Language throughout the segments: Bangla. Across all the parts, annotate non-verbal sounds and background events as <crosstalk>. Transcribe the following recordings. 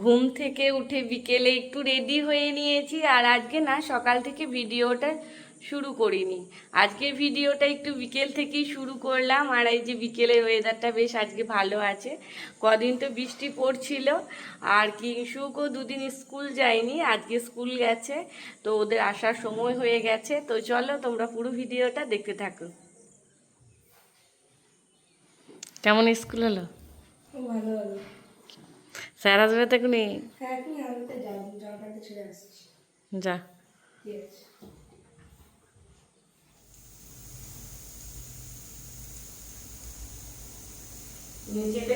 ঘুম থেকে উঠে বিকেলে একটু রেডি হয়ে নিয়েছি আর আজকে না সকাল থেকে ভিডিওটা শুরু করিনি। আজকে ভিডিওটা একটু বিকেল থেকেই শুরু করলাম আর এই যে বিকেলের ওয়েদারটা বেশ আজকে ভালো আছে। কদিন তো বৃষ্টি পড়ছিল আর কিংশুকও দুদিন স্কুল যায়নি আজকে স্কুল গেছে তো ওদের আসার সময় হয়ে গেছে। তো চলো তোমরা পুরো ভিডিওটা দেখতে থাকো। কেমন স্কুল হলো? ভালো হলো। স্যার আসবে তো এখনই? হ্যাঁ এখন আসছি। যা। ঠিক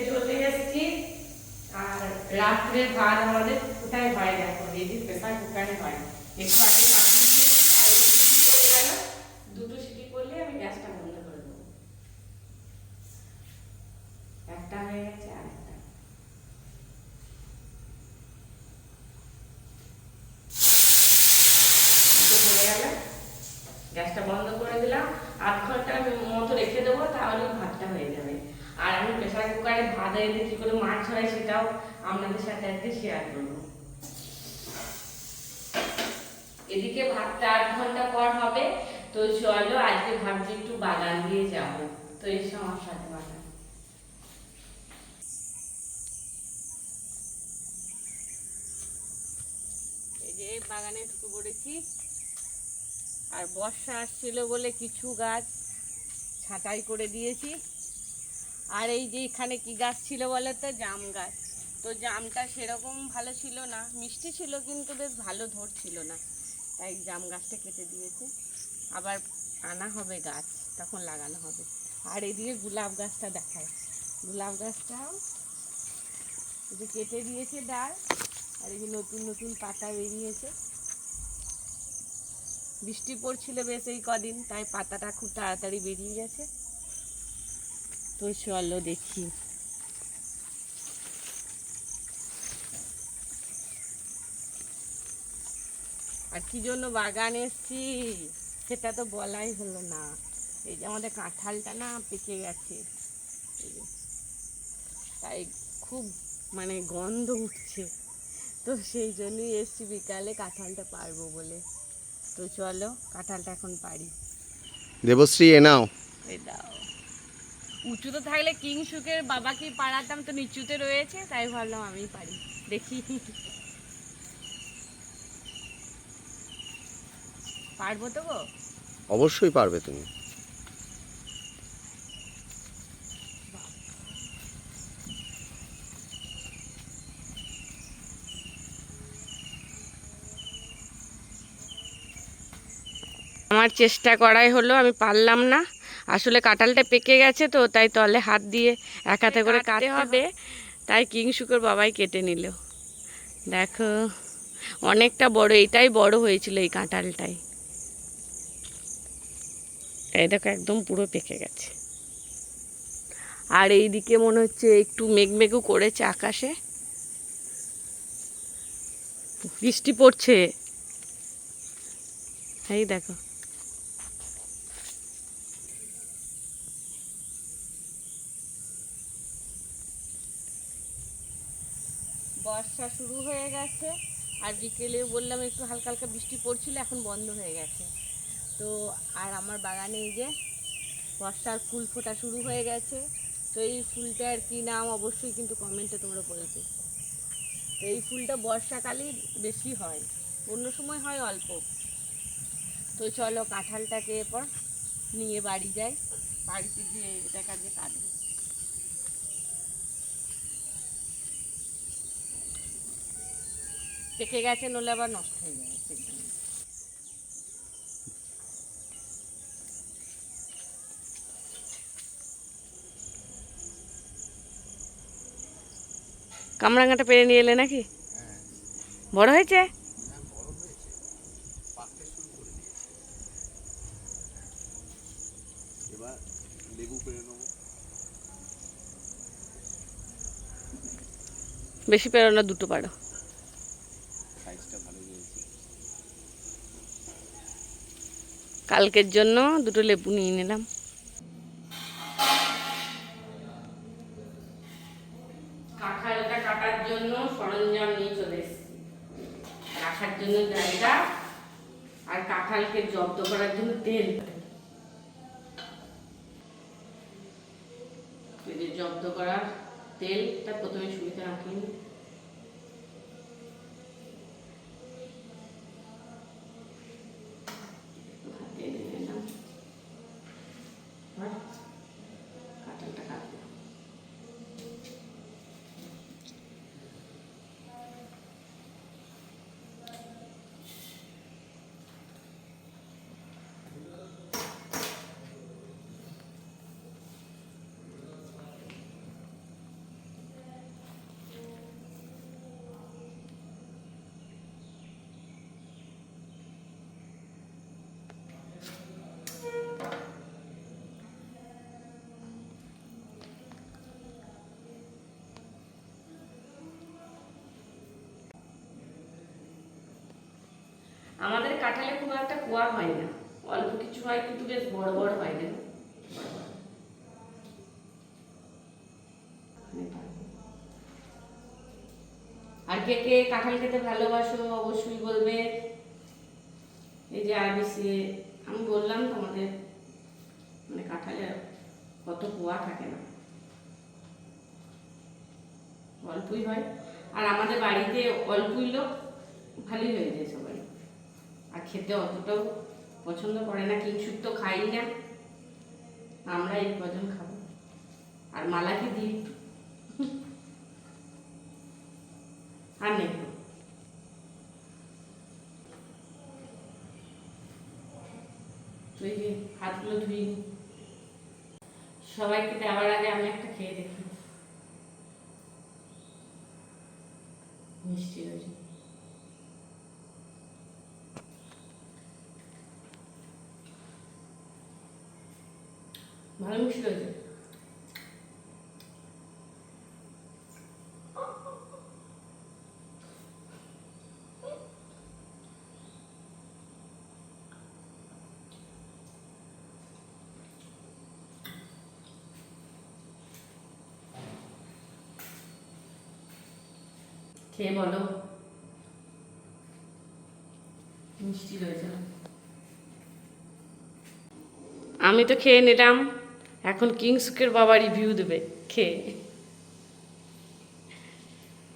চলে এসেছি আর রাত্রে ভাত আমাদের কোথায় হয় দেখো এই যে প্রেসার কুকারে হয়। একটু আগে চাপিয়ে দিয়েছি আর এই সিটি পড়ে গেল দুটো সিটি পড়লে আমি গ্যাসটা বন্ধ করে দেবো একটা হয়ে গেছে আর একটা দুটো হয়ে গেল গ্যাসটা বন্ধ করে দিলাম। আধ ঘণ্টার মতো রেখে দেবো তাহলে ভাতটা হয়ে যাবে। আর আমি প্রেসার কুকারে ভাত এনে কি করে মাছ হয় সেটাও আপনাদের সাথে আজকে শেয়ার করব। এদিকে ভাতটা আধ ঘণ্টা পর হবে, তো চলো আজকে ভাবছি একটু বাগান দিয়ে যাব। তো এসো আমার বাগান। এই বাগানে ঢুকে পড়েছি। আর বর্ষা আসছিল বলে কিছু গাছ ছাঁটাই করে দিয়েছি। আর এই যে এখানে কি গাছ ছিল বলে তো? জাম গাছ। তো জামটা সেরকম ভালো ছিল না। মিষ্টি ছিল কিন্তু বেশ ভালো ধরছিল না। তাই জাম গাছটা কেটে দিয়েছে। আবার আনা হবে গাছ, তখন লাগানো হবে। আর এদিকে গোলাপ গাছটা দেখায় গোলাপ গাছটাও যে কেটে দিয়েছে ডাল। আর এই নতুন নতুন পাতা বেরিয়েছে। বৃষ্টি পড়ছিল বেশ এই কদিন, তাই পাতাটা খুব তাড়াতাড়ি বেরিয়ে গেছে। তো চলো দেখি। আর কি জন্য বাগান এসছি? সেটা তো বলাই হলো না। এই যে আমাদের কাঁঠালটা না পেকে গেছে। তাই খুব মানে গন্ধ উঠছে। তো সেই জন্যই এসছি, বিকালে কাঁঠালটা পারব বলে। তো চলো কাঁঠালটা এখন পারি দেবশ্রী এ নাও। উঁচুতে থাকলে কিংসুকের বাবাকে পাড়াতাম তো নিচুতে রয়েছে তাই ভাবলাম আমি পারি। দেখি। পারব তো গো? অবশ্যই পারবে তুমি। আমার চেষ্টা করাই হলো আমি পারলাম না। আসলে কাঁঠালটা পেকে গেছে তো তাই তলে হাত দিয়ে এক হাতে করে কাটতে হবে। তাই কিংসুকের বাবাই কেটে নিল। দেখো অনেকটা বড় এটাই বড় হয়েছিল এই কাঁঠালটাই। এই দেখো একদম পুরো পেকে গেছে। আর এইদিকে মনে হচ্ছে একটু মেঘমেঘও করেছে আকাশে। বৃষ্টি পড়ছে। এই দেখো। বর্ষা শুরু হয়ে গেছে। আর বিকেলে বললাম একটু হালকা হালকা বৃষ্টি পড়ছিল, এখন বন্ধ হয়ে গেছে। তো আর আমার বাগানে এই যে বর্ষার ফুল ফোটা শুরু হয়ে গেছে। তো এই ফুলটার কি নাম অবশ্যই কিন্তু কমেন্টে তোমরা বলবে। তো এই ফুলটা বর্ষাকালেই বেশি হয়, অন্য সময় হয় অল্প। তো চলো কাঁঠালটাকে এরপর নিয়ে বাড়ি যাই। বাড়িতে গিয়ে এটা কাজে কাটবো। পেকে গেছে নলে আবার নষ্ট হয়ে যাবে সেজন্য। কামরাঙ্গাটা পেরে নিয়ে এলে নাকি? বড় হয়েছে? বেশি পেরো না দুটো পারো সাইজটা ভালো হয়েছে কালকের জন্য দুটো লেবু নিয়ে নিলাম। কাঁঠালটা কাটার জন্য সরঞ্জাম নিয়ে চলে রাখার জন্য জায়গা আর কাঁঠালকে জব্দ করার জন্য তেল। জব্দ করার তেলটা প্রথমে সুবিধা রাখিনি আমাদের কাঁঠালে খুব একটা কুয়া হয় না। অল্প কিছু হয় কিন্তু বেশ বড় বড় হয় না। আর কে কে কাঁঠাল খেতে ভালোবাসো অবশ্যই বলবে। এই যে আরবিসি, আমি বললাম তোমাদের মানে কাঁঠালে কত কুয়া থাকে না। অল্পই হয়। আর আমাদের বাড়িতে অল্পই লোক ভালোই হয়ে যায় সবাই। আর খেতে অতটাও পছন্দ করে না কিংসুক তো খাই না। আমরা এই কজন খাব। আর মালাকে দিই একটু। আর নেই হাতগুলো ধুই সবাইকে দেওয়ার আগে আমি একটা খেয়ে দেখি মিষ্টি রয়েছে ভালো হয়েছে খেয়ে বলো। মিষ্টি রয়েছে। আমি তো খেয়ে নিলাম। এখন কিংসুকের বাবা রিভিউ দেবে খেয়ে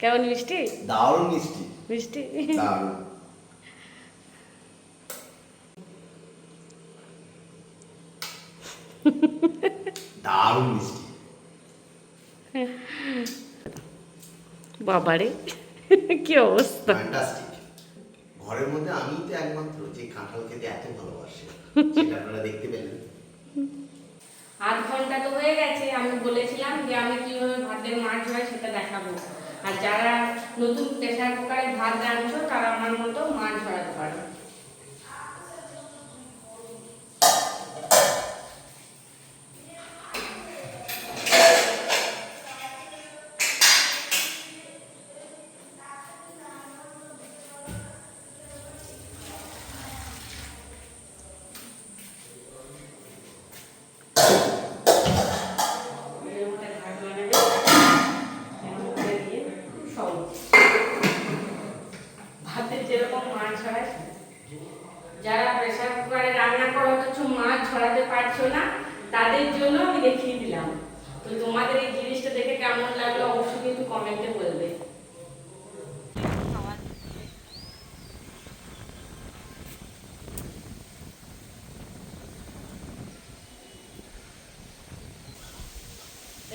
কেমন মিষ্টি? দারুণ মিষ্টি। মিষ্টি? দারুণ। দারুণ মিষ্টি। বাবারে কি অবস্থা? ঘরের মধ্যে আমি তো একমাত্র যে কাঁঠাল খেতে এত ভালোবাসে <laughs> সেটা আপনারা দেখতে পেলেন। আধ ঘণ্টা তো হয়ে গেছে, আমি বলেছিলাম যে আমি কীভাবে ভাতের মাছ হয় সেটা দেখাবো। আর যারা নতুন প্রেশার কুকারে ভাত রাঁধছো, তারা আমার মতো মাছ ধরাতে পারো। পারছ না তাদের জন্য আমি দেখিয়ে দিলাম। তো তোমাদের এই জিনিসটা দেখে কেমন লাগল অবশ্যই কিন্তু কমেন্টে বলবে।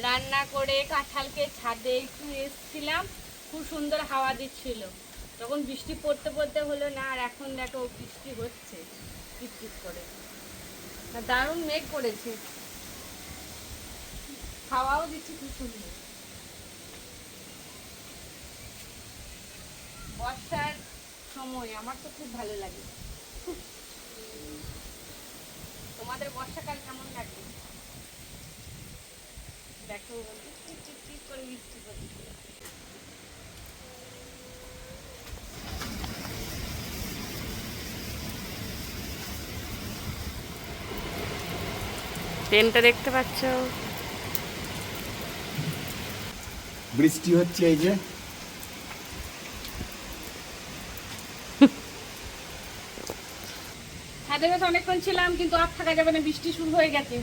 রান্না করে কাঁঠালকে ছাদে একটু এসছিলাম খুব সুন্দর হাওয়া দিচ্ছিল। তখন বৃষ্টি পড়তে পড়তে হলো না, আর এখন দেখো বৃষ্টি হচ্ছে, টিপটিপ করে। দারুণ মেঘ করেছে। হাওয়াও দিচ্ছে, খুব সুন্দর। বর্ষার সময় আমার তো খুব ভালো লাগে। তোমাদের বর্ষাকাল কেমন লাগে? দেখো টিপ টিপ টিপ করে বৃষ্টি পড়ছে ট্রেনটা দেখতে পাচ্ছ? বৃষ্টি হচ্ছে এই যে। হ্যাঁ, অনেকক্ষণ ছিলাম কিন্তু আর থাকা যাবে না বৃষ্টি শুরু হয়ে গেছে।